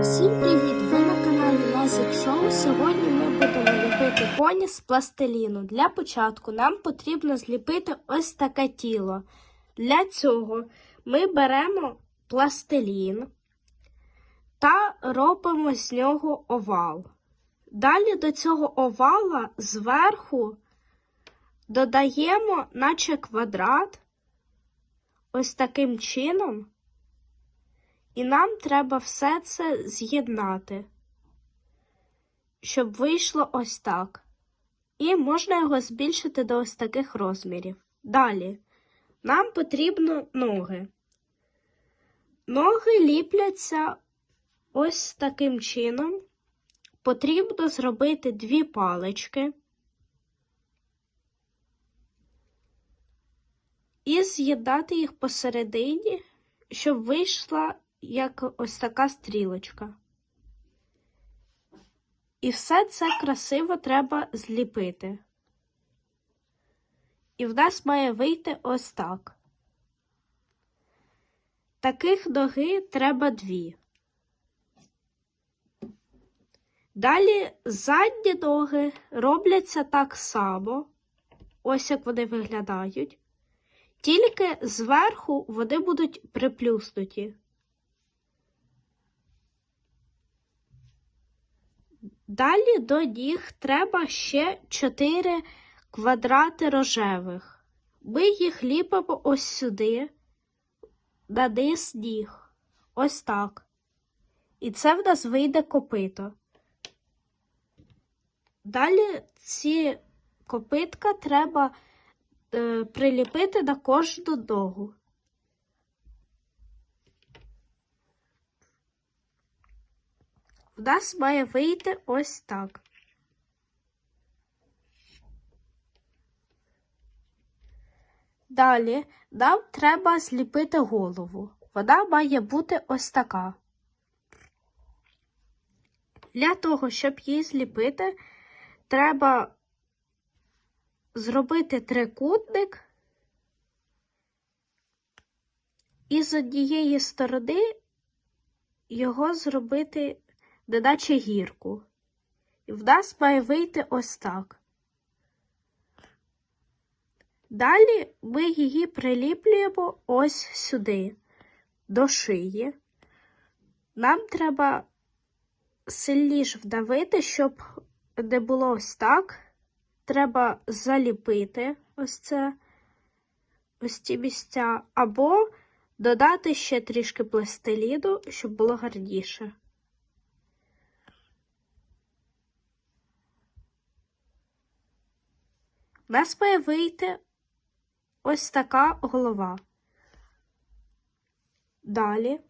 Всім привіт! Ви на каналі Magic Show. Сьогодні ми будемо ліпити поні з пластиліну. Для початку нам потрібно зліпити ось таке тіло. Для цього ми беремо пластилін та робимо з нього овал. Далі до цього овала зверху додаємо, наче квадрат, ось таким чином. І нам треба все це з'єднати, щоб вийшло ось так. І можна його збільшити до ось таких розмірів. Далі нам потрібно ноги. Ноги ліпляться ось таким чином. Потрібно зробити дві палички і з'єднати їх посередині, щоб вийшла як ось така стрілочка. І все це красиво треба зліпити. І в нас має вийти ось так. Таких ноги треба дві. Далі задні ноги робляться так само, ось як вони виглядають, тільки зверху вони будуть приплюснуті. Далі до ніг треба ще 4 квадрати рожевих. Ми їх ліпимо ось сюди, на низ ніг. Ось так. І це в нас вийде копито. Далі ці копитка треба е, приліпити на кожну ногу. В нас має вийти ось так. Далі нам треба зліпити голову. Вона має бути ось така. Для того, щоб її зліпити, треба зробити трикутник і з однієї сторони його зробити неначе гірку. І в нас має вийти ось так. Далі ми її приліплюємо ось сюди, до шиї. Нам треба сильніше вдавити, щоб не було ось так. Треба заліпити ось це, ось ці місця, або додати ще трішки пластиліну, щоб було гарніше. У нас має вийти ось така голова. Далі,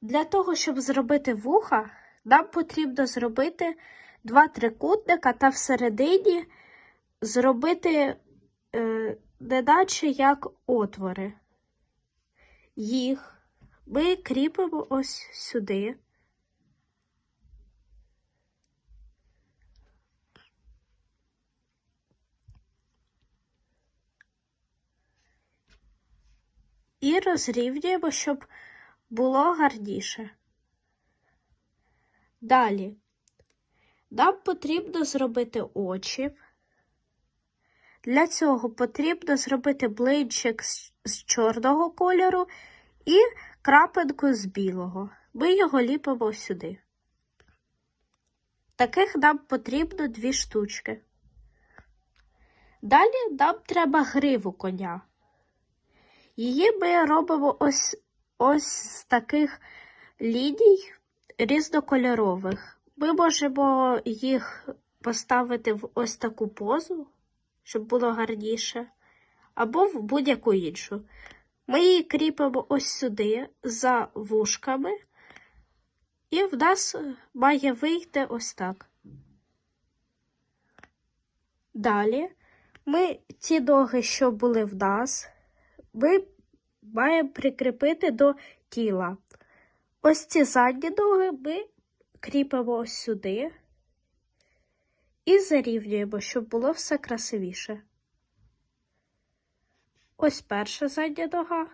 для того, щоб зробити вуха, нам потрібно зробити два трикутника та всередині зробити е, неначе як отвори. Їх ми кріпимо ось сюди. І розрівнюємо, щоб було гарніше. Далі нам потрібно зробити очі. Для цього потрібно зробити блинчик з чорного кольору і крапинку з білого. Ми його ліпимо сюди. Таких нам потрібно дві штучки. Далі нам треба гриву коня. Її ми робимо ось ось з таких ліній різнокольорових. Ми можемо їх поставити в ось таку позу, щоб було гарніше, або в будь-яку іншу. Ми її кріпимо ось сюди за вушками, і в нас має вийти ось так. Далі ми ті ноги, що були в нас, ми маємо прикріпити до тіла. Ось ці задні ноги ми кріпимо ось сюди і зарівнюємо, щоб було все красивіше. Ось перша задня нога.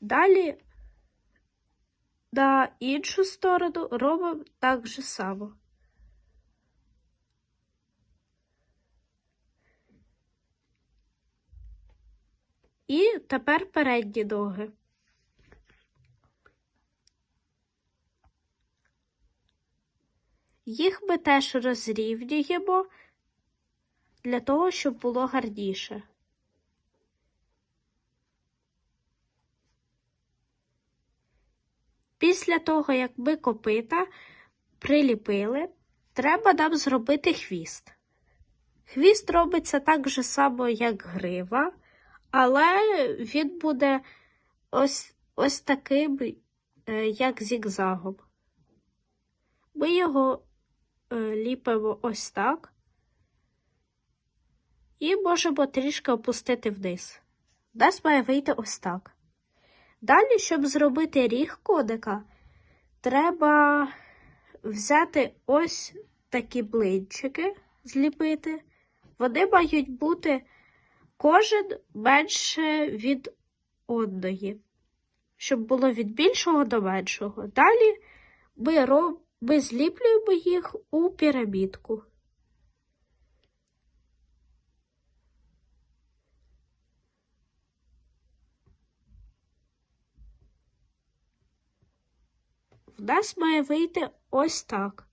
Далі на іншу сторону робимо так же само. І тепер передні ноги. Їх ми теж розрівнюємо для того, щоб було гарніше. Після того, як ми копита приліпили, треба нам зробити хвіст. Хвіст робиться так же само, як грива, але він буде ось, ось таким, е, як зігзагом. Ми його е, ліпимо ось так і можемо трішки опустити вниз. У має вийти ось так. Далі, щоб зробити ріг кодика, треба взяти ось такі блинчики, зліпити. Вони мають бути кожен менше від одної, щоб було від більшого до меншого. Далі ми, роб... ми зліплюємо їх у пірамідку. В нас має вийти ось так.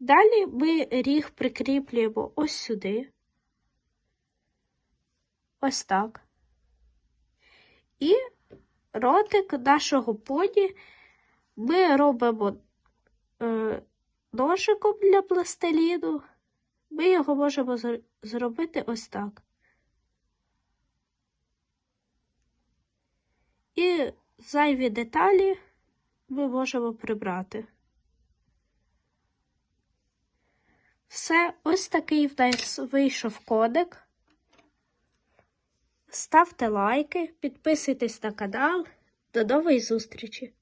Далі ми ріг прикріплюємо ось сюди. Ось так. І ротик нашого поні ми робимо е, ножиком для пластиліну. Ми його можемо зр- зробити ось так. І зайві деталі ми можемо прибрати. Все, ось такий в нас вийшов кодик. Ставте лайки, підписуйтесь на канал. До нової зустрічі!